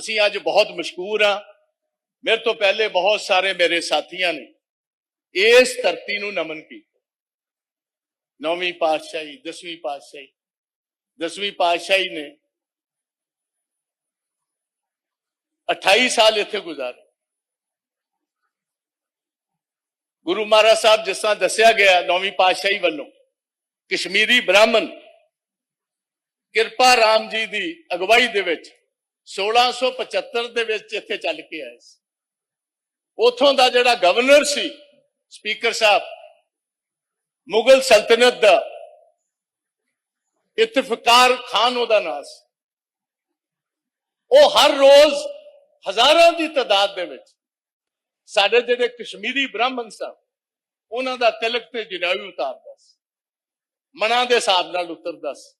ਅਸੀਂ ਅੱਜ ਬਹੁਤ ਮਸ਼ਕੂਰ ਹਾਂ। ਮੇਰੇ ਤੋਂ ਪਹਿਲੇ ਬਹੁਤ ਸਾਰੇ ਮੇਰੇ ਸਾਥੀਆਂ ਨੇ ਇਸ ਧਰਤੀ ਨੂੰ ਨਮਨ ਕੀਤਾ। ਨੌਵੀਂ ਪਾਤਸ਼ਾਹੀ, ਦਸਵੀਂ ਪਾਤਸ਼ਾਹੀ ਦਸਵੀਂ ਪਾਤਸ਼ਾਹੀ ਨੇ 28 ਸਾਲ ਇੱਥੇ ਗੁਜ਼ਾਰੇ। ਗੁਰੂ ਮਹਾਰਾਜ ਸਾਹਿਬ ਜਿਸ ਤਰ੍ਹਾਂ ਦੱਸਿਆ ਗਿਆ ਨੌਵੀਂ ਪਾਤਸ਼ਾਹੀ ਵੱਲੋਂ, ਕਸ਼ਮੀਰੀ ਬ੍ਰਾਹਮਣ ਕਿਰਪਾ ਰਾਮ ਜੀ ਦੀ ਅਗਵਾਈ ਦੇ ਵਿੱਚ 1675 ਦੇ ਵਿੱਚ ਇੱਥੇ ਚੱਲ ਕੇ ਆਏ ਸੀ। ਉਥੋਂ ਦਾ ਜਿਹੜਾ ਗਵਰਨਰ ਸੀ ਸਪੀਕਰ ਸਾਹਿਬ, ਮੁਗਲ ਸਲਤਨਤ ਦਾ ਇਤਫਕਾਰ ਖਾਨ ਉਹਦਾ ਨਾਮ ਸੀ। ਉਹ ਹਰ ਰੋਜ਼ ਹਜ਼ਾਰਾਂ ਦੀ ਤਾਦਾਦ ਦੇ ਵਿੱਚ ਸਾਡੇ ਜਿਹੜੇ ਕਸ਼ਮੀਰੀ ਬ੍ਰਾਹਮਣ ਸਨ, ਉਹਨਾਂ ਦਾ ਤਿਲਕ ਤੇ ਜਨਾਵੀ ਉਤਾਰਦਾ ਸੀ। ਮਨਾਂ ਦੇ ਹਿਸਾਬ ਨਾਲ ਉਤਰਦਾ ਸੀ।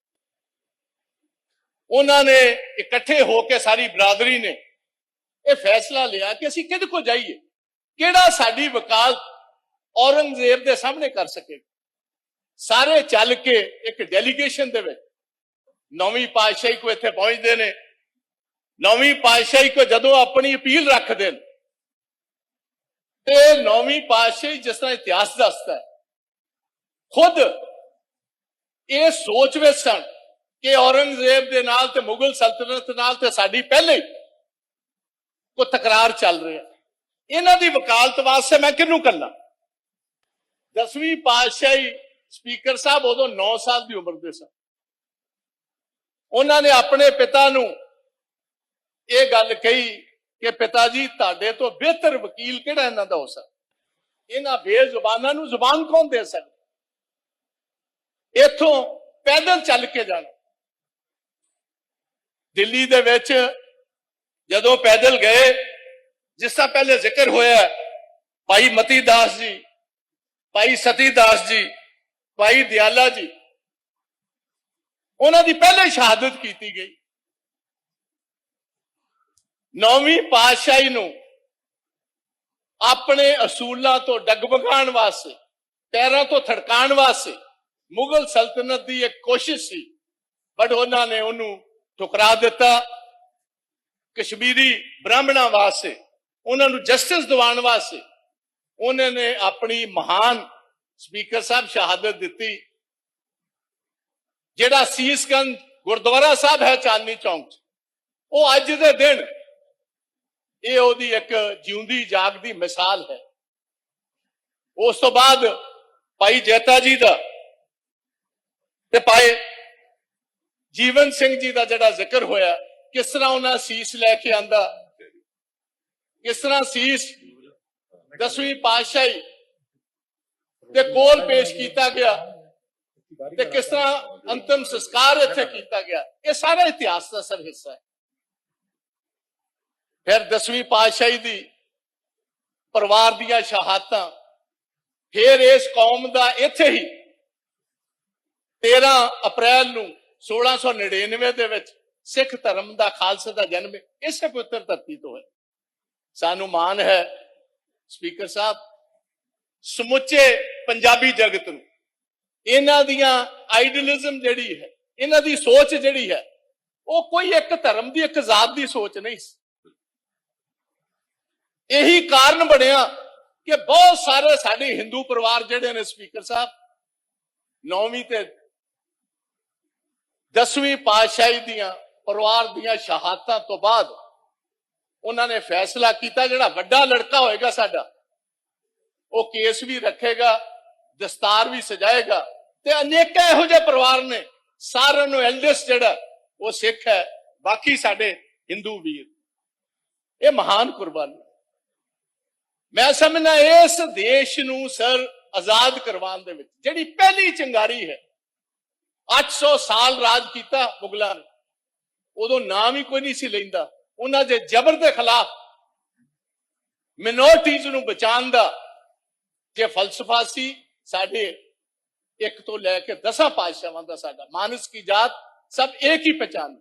ਉਹਨਾਂ ਨੇ ਇਕੱਠੇ ਹੋ ਕੇ ਸਾਰੀ ਬਰਾਦਰੀ ਨੇ ਇਹ ਫੈਸਲਾ ਲਿਆ ਕਿ ਅਸੀਂ ਕਿਹਦੇ ਕੋ ਜਾਈਏ? ਕਿਹੜਾ ਸਾਡੀ ਵਕਾਲਤ ਔਰੰਗਜ਼ੇਬ ਦੇ ਸਾਹਮਣੇ ਕਰ ਸਕੇ? ਸਾਰੇ ਚੱਲ ਕੇ ਇੱਕ ਡੈਲੀਗੇਸ਼ਨ ਦੇ ਵਿੱਚ। ਨੌਵੀਂ ਪਾਤਸ਼ਾਹੀ ਕੋ ਇੱਥੇ ਪਹੁੰਚਦੇ ਨੇ। ਨੌਵੀਂ ਪਾਤਸ਼ਾਹੀ ਕੋ ਜਦੋਂ ਆਪਣੀ ਅਪੀਲ ਰੱਖਦੇ ਨੇ। ਤੇ ਨੌਵੀਂ ਪਾਤਸ਼ਾਹੀ ਜਿਸ ਤਰ੍ਹਾਂ ਇਤਿਹਾਸ ਦੱਸਦਾ ਹੈ, ਖੁਦ ਇਹ ਸੋਚ ਵਿੱਚ ਸਨ ਕਿ ਔਰੰਗਜ਼ੇਬ ਦੇ ਨਾਲ ਤੇ ਮੁਗਲ ਸਲਤਨਤ ਨਾਲ ਤੇ ਸਾਡੀ ਪਹਿਲੇ ਹੀ ਕੋ ਤਕਰਾਰ ਚੱਲ ਰਿਹਾ ਇਹਨਾਂ ਦੀ ਵਕਾਲਤ ਵਾਸਤੇ ਮੈਂ ਕਿਹਨੂੰ ਕੱਲਾ? ਦਸਵੀਂ ਪਾਤਸ਼ਾਹੀ ਸਪੀਕਰ ਸਾਹਿਬ ਉਦੋਂ 9 ਸਾਲ ਦੀ ਉਮਰ ਦੇ ਸਨ। ਉਹਨਾਂ ਨੇ ਆਪਣੇ ਪਿਤਾ ਨੂੰ ਇਹ ਗੱਲ ਕਹੀ ਕਿ ਪਿਤਾ ਜੀ, ਤੁਹਾਡੇ ਤੋਂ ਬਿਹਤਰ ਵਕੀਲ ਕਿਹੜਾ ਇਹਨਾਂ ਦਾ ਹੋ ਸਕਦਾ? ਇਹਨਾਂ ਬੇਜ਼ੁਬਾਨਾਂ ਨੂੰ ਜ਼ੁਬਾਨ ਕੌਣ ਦੇ ਸਕਦਾ? ਇੱਥੋਂ ਪੈਦਲ ਚੱਲ ਕੇ ਜਾਣਾ। ਦਿੱਲੀ ਦੇ ਵਿੱਚ ਜਦੋਂ ਪੈਦਲ ਗਏ, ਜਿਸ ਦਾ ਪਹਿਲੇ ਜ਼ਿਕਰ ਹੋਇਆ ਭਾਈ ਮਤੀ ਦਾਸ ਜੀ, ਭਾਈ ਸਤੀ ਦਾਸ ਜੀ, ਭਾਈ ਦਿਆਲਾ ਜੀ, ਉਹਨਾਂ ਦੀ ਪਹਿਲੇ ਸ਼ਹਾਦਤ ਕੀਤੀ ਗਈ। ਨੌਵੀਂ ਪਾਤਸ਼ਾਹੀ ਨੂੰ ਆਪਣੇ ਅਸੂਲਾਂ ਤੋਂ ਡਗਮਗਾਉਣ ਵਾਸਤੇ, ਪੈਰਾਂ ਤੋਂ ਥੜਕਾਉਣ ਵਾਸਤੇ ਮੁਗਲ ਸਲਤਨਤ ਦੀ ਇੱਕ ਕੋਸ਼ਿਸ਼ ਸੀ, ਬਟ ਉਹਨਾਂ ਨੇ ਉਹਨੂੰ ਠੁਕਰਾ ਦਿੱਤਾ। ਕਸ਼ਮੀਰੀ ਬ੍ਰਾਹਮਣਾਂ ਵਾਸਤੇ, ਉਹਨਾਂ ਨੂੰ ਜਸਟਿਸ ਦਿਵਾਉਣ ਵਾਸਤੇ, ਉਹਨਾਂ ਨੇ ਆਪਣੀ ਮਹਾਨ ਸਪੀਕਰ ਸਾਹਿਬ ਸ਼ਹਾਦਤ ਦਿੱਤੀ। ਜਿਹੜਾ ਸੀਸਗੰਜ ਗੁਰਦੁਆਰਾ ਸਾਹਿਬ ਹੈ ਚਾਂਦਨੀ ਚੌਂਕ 'ਚ, ਉਹ ਅੱਜ ਦੇ ਦਿਨ ਇਹ ਉਹਦੀ ਇੱਕ ਜਿਉਂਦੀ ਜਾਗਦੀ ਮਿਸਾਲ ਹੈ। ਉਸ ਤੋਂ ਬਾਅਦ ਭਾਈ ਜੈਤਾ ਜੀ ਦਾ ਤੇ ਭਾਈ ਜੀਵਨ ਸਿੰਘ ਜੀ ਦਾ ਜਿਹੜਾ ਜ਼ਿਕਰ ਹੋਇਆ, ਕਿਸ ਤਰ੍ਹਾਂ ਉਹਨਾਂ ਸੀਸ ਲੈ ਕੇ ਆਂਦਾ? ਕਿਸ ਤਰ੍ਹਾਂ ਸੀਸ ਦਸਵੀਂ ਪਾਤਸ਼ਾਹੀ ਦੇ ਕੋਲ ਪੇਸ਼ ਕੀਤਾ ਗਿਆ ਤੇ ਕਿਸ ਤਰ੍ਹਾਂ ਅੰਤਮ ਸੰਸਕਾਰ ਇੱਥੇ ਕੀਤਾ ਗਿਆ? ਇਹ ਸਾਰਾ ਇਤਿਹਾਸ ਦਾ ਸਰ ਹਿੱਸਾ ਹੈ। ਫਿਰ ਦਸਵੀਂ ਪਾਤਸ਼ਾਹੀ ਦੀ ਪਰਿਵਾਰ ਦੀਆਂ ਸ਼ਹਾਦਤਾਂ, ਫਿਰ ਇਸ ਕੌਮ ਦਾ ਇੱਥੇ ਹੀ 13 ਅਪ੍ਰੈਲ ਨੂੰ 1699 ਦੇ ਵਿੱਚ ਸਿੱਖ ਧਰਮ ਦਾ ਖਾਲਸਾ ਦਾ ਜਨਮ ਇਸੇ ਪਵਿੱਤਰ ਧਰਤੀ ਤੋਂ ਹੈ ਸਾਨੂੰ ਮਾਣ ਹੈ ਸਪੀਕਰ ਸਾਹਿਬ, ਸਮੁੱਚੇ ਪੰਜਾਬੀ ਜਗਤ ਨੂੰ, ਇਹਨਾਂ ਦੀਆਂ ਆਈਡਲਿਜ਼ਮ ਜਿਹੜੀ ਹੈ, ਇਹਨਾਂ ਦੀ ਸੋਚ ਜਿਹੜੀ ਹੈ, ਉਹ ਕੋਈ ਇੱਕ ਧਰਮ ਦੀ, ਇੱਕ ਜ਼ਾਤ ਦੀ ਸੋਚ ਨਹੀਂ ਸੀ। ਇਹੀ ਕਾਰਨ ਬਣਿਆ ਕਿ ਬਹੁਤ ਸਾਰੇ ਸਾਡੇ ਹਿੰਦੂ ਪਰਿਵਾਰ ਜਿਹੜੇ ਨੇ ਸਪੀਕਰ ਸਾਹਿਬ, ਨੌਵੀਂ ਤੇ ਦਸਵੀਂ ਪਾਤਸ਼ਾਹੀ ਦੀਆਂ ਪਰਿਵਾਰ ਦੀਆਂ ਸ਼ਹਾਦਤਾਂ ਤੋਂ ਬਾਅਦ ਉਹਨਾਂ ਨੇ ਫੈਸਲਾ ਕੀਤਾ, ਜਿਹੜਾ ਵੱਡਾ ਲੜਕਾ ਹੋਏਗਾ ਸਾਡਾ, ਉਹ ਕੇਸ ਵੀ ਰੱਖੇਗਾ, ਦਸਤਾਰ ਵੀ ਸਜਾਏਗਾ ਤੇ ਅਨੇਕਾਂ ਇਹੋ ਜਿਹੇ ਪਰਿਵਾਰ ਨੇ, ਸਾਰਿਆਂ ਨੂੰ ਐਲਡੈਸਟ ਜਿਹੜਾ, ਉਹ ਸਿੱਖ ਹੈ, ਬਾਕੀ ਸਾਡੇ ਹਿੰਦੂ ਵੀਰ। ਇਹ ਮਹਾਨ ਕੁਰਬਾਨੀ ਮੈਂ ਸਮਝਦਾ ਇਸ ਦੇਸ਼ ਨੂੰ ਸਰ ਆਜ਼ਾਦ ਕਰਵਾਉਣ ਦੇ ਵਿੱਚ, ਜਿਹੜੀ ਪਹਿਲੀ ਚੰਗਾਰੀ ਹੈ 800 ਸਾਲ ਰਾਜ ਕੀਤਾ ਮੁਗਲਾਂ ਨੇ। ਉਦੋਂ ਨਾਮ ਹੀ ਕੋਈ ਨਹੀਂ ਸੀ ਲੈਂਦਾ। ਉਹਨਾਂ ਦੇ ਜ਼ਬਰ ਦੇ ਖਿਲਾਫ ਮਿਨੋਰਟੀਜ਼ ਨੂੰ ਬਚਾਉਣ ਦਾ ਜੇ ਫਲਸਫਾ ਸੀ, ਸਾਡੇ ਇੱਕ ਤੋਂ ਲੈ ਕੇ ਦਸਾਂ ਪਾਤਸ਼ਾਹਾਂ ਦਾ ਸਾਡਾ, ਮਾਨਸ ਕੀ ਜਾਤ, ਸਭ ਇੱਕ ਹੀ ਪਛਾਣ